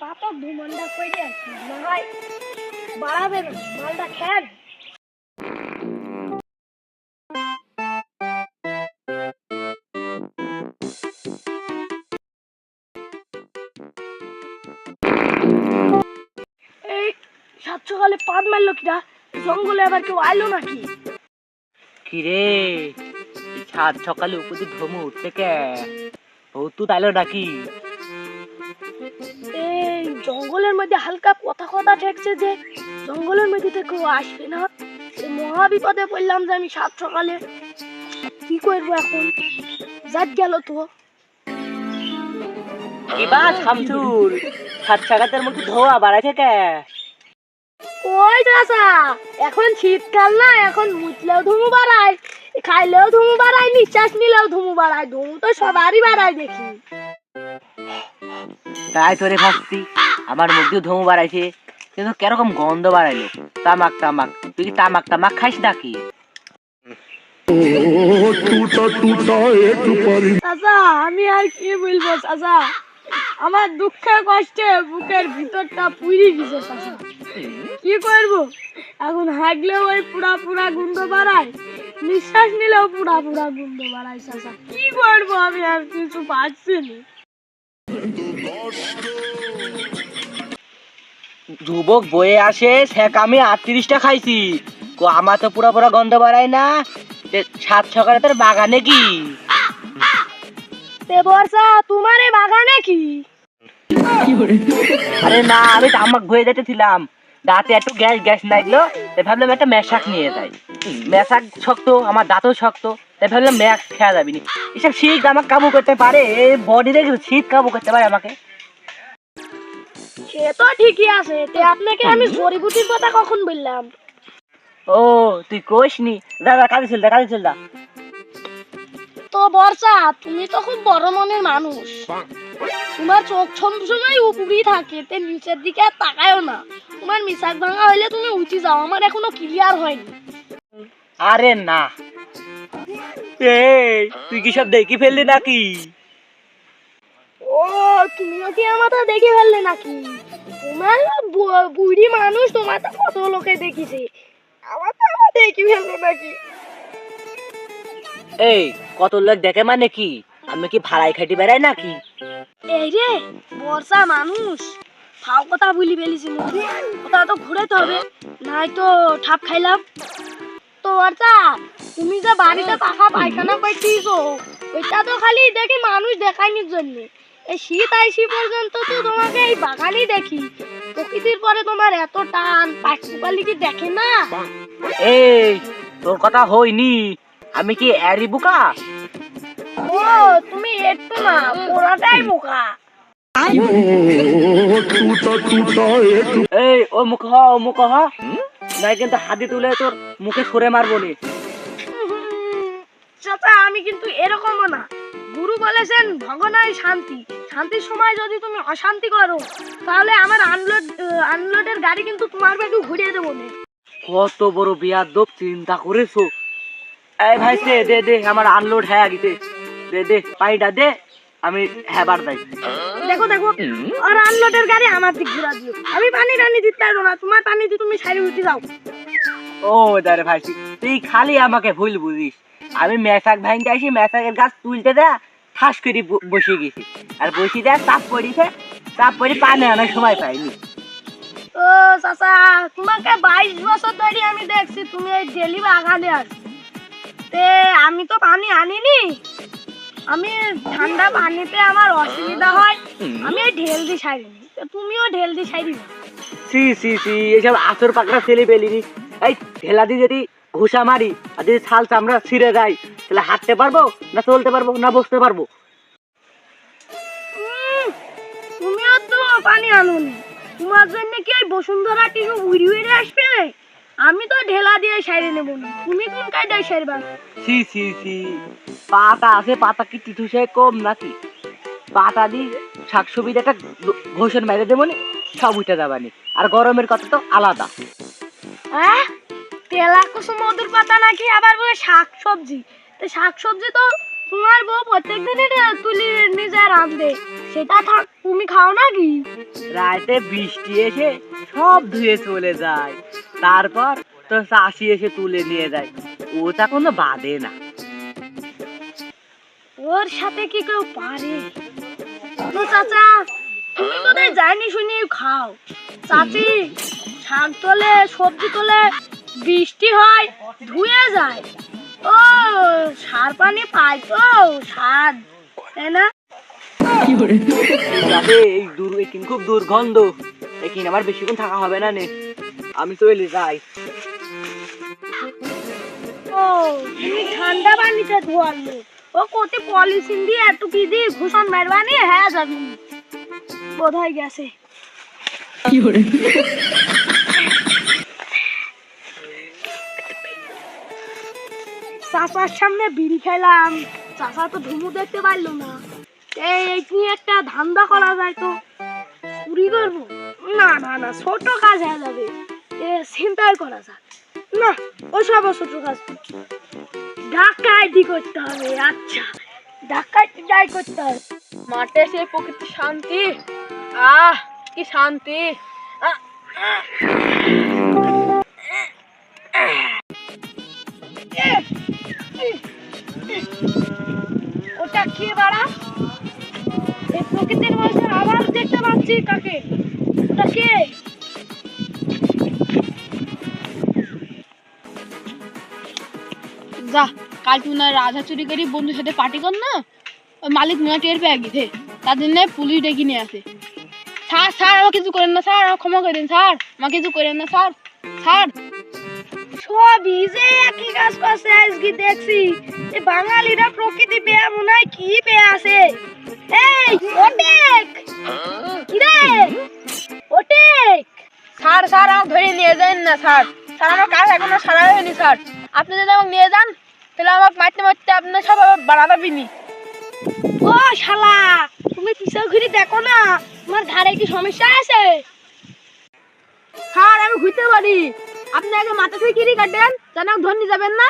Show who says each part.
Speaker 1: পাতা করে সাত সকালে পাত মারলো কিনা জঙ্গলে আবার কেউ আইলো নাকি?
Speaker 2: কিরে সাত সকালে উপরে ধমু উঠছে কে? ভৌতু তাইলো নাকি?
Speaker 1: জঙ্গলের মধ্যে হালকা কথা কথা ঠেকছে যে জঙ্গলের মধ্যে থেকে কেউ আসবে না। মহা বিপদে পড়লাম যে আমি সাত সকালে। কি করব এখন? যাক গেল তো।
Speaker 2: কিবা শামসুর সাত সকালের মধ্যে ধোয়া বাড়াইছে কে?
Speaker 1: ওই চাচা এখন শীতকাল না এখন মুতলেও ধুমু বাড়ায় খাইলেও ধুমু বাড়ায় নিঃশ্বাস নিলেও ধুমু বাড়ায় ধুমু তো সবারই বাড়ায় দেখি।
Speaker 2: তাই তোরে ভাবছি, আমার মুখ ধোঁ বাড়াইছে, কিন্তু কেরকম গন্ধ বাড়াইলো? তামাক তামাক, তুই কি তামাক তামাক খাইস নাকি?
Speaker 1: আমি আর কি বলব চাচা? আমার দুঃখে কষ্টে বুকের ভিতরটা পুড়ে গেছে কি করব? এখন হাঁকলে ওই পুরা পুরা গন্ধ বাড়ায়, নিঃশ্বাস নিলেও পুরা পুরা গন্ধ বাড়ায় চাচা। কি করব আমি আর কিছু পারছি না।
Speaker 2: যুবক বয়ে আসে সেক আমি আটত্রিশটা খাইছি। কো আমার তো পুরো পুরো গন্ধ বাড়ায় না। সাত সকালে তোর বাগানে কি?
Speaker 1: বর্ষা তোমার এই বাগানে কি?
Speaker 2: আরে না আমি তামাক ঘুরে যেতেছিলাম দাঁতে একটু গ্যাস গ্যাস লাগল। তাই ভাবলাম একটা মেশাক নিয়ে যাই। মেশাক শক্ত আমার দাঁতও শক্ত। তাই ভাবলাম ম্যাক্স খেয়া যাবি না। এসব শীত আমাকে কাবু করতে পারে বডি দেখে শীত কাবু করতে পারে আমাকে।
Speaker 1: সে তো ঠিকই আছে তে আপনাকে আমি জড়িবুটির কথা কখন বললাম?
Speaker 2: ও তুই কোষ নি। দাদা কাজে চল দা কাজে চল দা।
Speaker 1: তো বর্ষা তুমি তো খুব বড় মনের মানুষ। তোমার চোখ সব সময় উপরেই থাকে তে নিচের দিকে আর তাকায়ও না। তোমার মিশাক ভাঙা হইলে তুমি উঠে যাও আমার এখনও ক্লিয়ার হয়নি।
Speaker 2: আরে না। এই তুই কি সব দেখি ফেললি নাকি?
Speaker 1: ও তুমিও কি আমার তো দেখে ফেললে নাকি? তোমার বুড়ি মানুষ তোমার তো কত লোকে দেখিছে। আমার তো আবার দেখে ফেলল নাকি?
Speaker 2: এই কত লোক দেখে মানে কি? আমি কি ভাড়াই খাটি বেড়াই নাকি?
Speaker 1: এই রে বর্ষা মানুষ। ফাও কথা বলি ফেলিছি মুখে কথা তো ঘুরাইতে হবে। নাই তো ঠাপ খাইলাম। তো বর্ষা তুমি যে বাড়িতে পাখা পায়খানা পাইছো ওইটা তো খালি দেখি মানুষ দেখায়নির জন্য। এই শীত আইসি পর্যন্ত তো তোমাকে এই বাগানেই দেখি। প্রকৃতির পরে তোমার এত টান পাখি কি দেখে না?
Speaker 2: এই তোর কথা হয়নি। আমি কি অ্যারি বোকা?
Speaker 1: ও তুমি একটু না পুরাটাই বোকা।
Speaker 2: এই ও মুখ হ ও মুখ হ। নাই কিন্তু হাতি তুলে তোর মুখে সরে মারবো নি।
Speaker 1: চাচা আমি কিন্তু এরকমও না। গুরু বলেছেন ভগনাই শান্তি। শান্তির সময় যদি তুমি অশান্তি করো তাহলে আমার আনলোড আনলোডের গাড়ি কিন্তু তোমার বেগে ঘুরিয়ে দেবো না।
Speaker 2: কত বড় বিয়ার দোপ চিন্তা করেছ। এই ভাই দে দে দে আমার আনলোড হ্যাঁ গেছে। দে দে পাইটা দে আমি হ্যাঁ বার দেয়
Speaker 1: দেখো দেখো আর আনলোডের গাড়ি আমার দিক ঘুরা দিও। আমি পানি টানি দিতে পারব না তোমার পানি দিয়ে তুমি সাইডে উঠে যাও।
Speaker 2: ও দারে ভাই তুই খালি আমাকে ভুল বুঝিস। আমি মেসাক ভাঙতে আসি মেসাকের গাছ তুলতে দেয়া ঠাস করে বসে গেছি। আর বসে দেয়া চাপ পড়িছে চাপ পড়ি পানি আনার সময় পাইনি।
Speaker 1: ও চাচা তোমাকে বাইশ বছর ধরে আমি দেখছি তুমি এই ডেলি বাগানে আস তে আমি তো পানি আনিনি। আমি ঠান্ডা পানিতে আমার অসুবিধা হয় আমি এই ঢেল দি সারিনি তুমিও ঢেল দি সারি
Speaker 2: সি সি সি এইসব আসর পাকড়া ছেলে পেলিনি এই ঠেলা দিয়ে যদি ঘুষা মারি আর যদি ছাল চামড়া ছিঁড়ে যায় তাহলে হাঁটতে পারব না চলতে পারব না বসতে পারব?
Speaker 1: তুমিও তো পানি আনুনি। তোমার জন্য কি ওই বসুন্ধরা টিকে উড়ি উড়ে আসবে? আমি তো ঢেলা দিয়ে সাইরে নেব না। তুমি কোন কায়দায় সারবা?
Speaker 2: সি সি সি পাতা আছে পাতা কি টিটুসে কম নাকি? পাতা দি শাক সবজি একটা ঘোষণ মেরে দেবো সব উঠে যাবানি আর গরমের কথা তো আলাদা।
Speaker 1: হ্যাঁ? তেলা কুসুম মধুর পাতা নাকি? আবার বলে শাক সবজি তো শাক সবজি তো তোমার বউ প্রত্যেক দিনই তুলি নিজে রাঁধে সেটা থাক তুমি খাও নাকি?
Speaker 2: রাতে বৃষ্টি এসে সব ধুয়ে চলে যায়। তারপর তো চাষি এসে তুলে নিয়ে যায়। ওটা কোনো বাদে না।
Speaker 1: ওর সাথে কি কেউ পারে? তো চাচা তুমি তাই জানি শুনি খাও। চাচি শাক তোলে সবজি তোলে বৃষ্টি হয় ধুয়ে যায়। ও সার পানি পাই। তো স্বাদ তাই না?
Speaker 2: এই দূর একিন খুব দুর্গন্ধ। একিন আমার বেশিক্ষণ থাকা হবে না নে? আমি চলে যাই।
Speaker 1: ও তুমি ঠান্ডা পানিতে ধোয়ালো। ও কোটি পলিথিন দিয়ে একটু কি দিয়ে ঘুষণ মেরবানি হ্যাঁ যাবি বোধহয় গেছে। চাচার সামনে বিড়ি খেলাম। চাচা তো ধুমু দেখতে পারল না। এই নিয়ে একটা ধান্দা করা যায় তো? চুরি করব? না না না ছোট কাজ হয়ে যাবে। এ চিন্তাই করা যাক। না ওসব ছোট কাজ। ডাকাইতি করতে হবে আচ্ছা। ডাকাইতি যাই করতে হবে।
Speaker 3: মাঠে সেই প্রকৃতি শান্তি। আহ কি শান্তি। আহ,
Speaker 1: ওটা কে বাড়া? এই প্রকৃতির আবার দেখতে পাচ্ছি কাকে।
Speaker 3: যা, কাল তুই না রাধা চুরি করি বন্ধুর সাথে পার্টি কর না? মালিক মনে টের পেয়ে গেছে। তার জন্য পুলিশ ডেকে নিয়ে আসে। স্যার স্যার আমার কিছু করেন না, স্যার আমার ক্ষমা করে দিন, স্যার আমার কিছু করেন না, স্যার স্যার।
Speaker 1: সবই যে একই কাজ করছে আজকে দেখছি। এই বাঙালিরা প্রকৃতি পেয়ে মনে হয় কি পেয়ে আছে। এই ওটেক কিরে? ওটেক
Speaker 3: স্যার স্যার আমাকে ধরে নিয়ে যান না স্যার। স্যার আমার কাজ এখনও সারা হয়নি স্যার। আপনি যদি আমাকে নিয়ে যান তাহলে আমাকে মারতে মারতে আপনার সব আবার বাড়াতে পারবিনি
Speaker 1: ও শালা তুমি পিছন ঘুরে দেখো না তোমার ঘাড়ে কি সমস্যা আছে?
Speaker 3: স্যার আমি ঘুরতে পারি। আপনি আগে মাথা থেকে কিরি কাটেন? যেন আমাকে যাবেন না?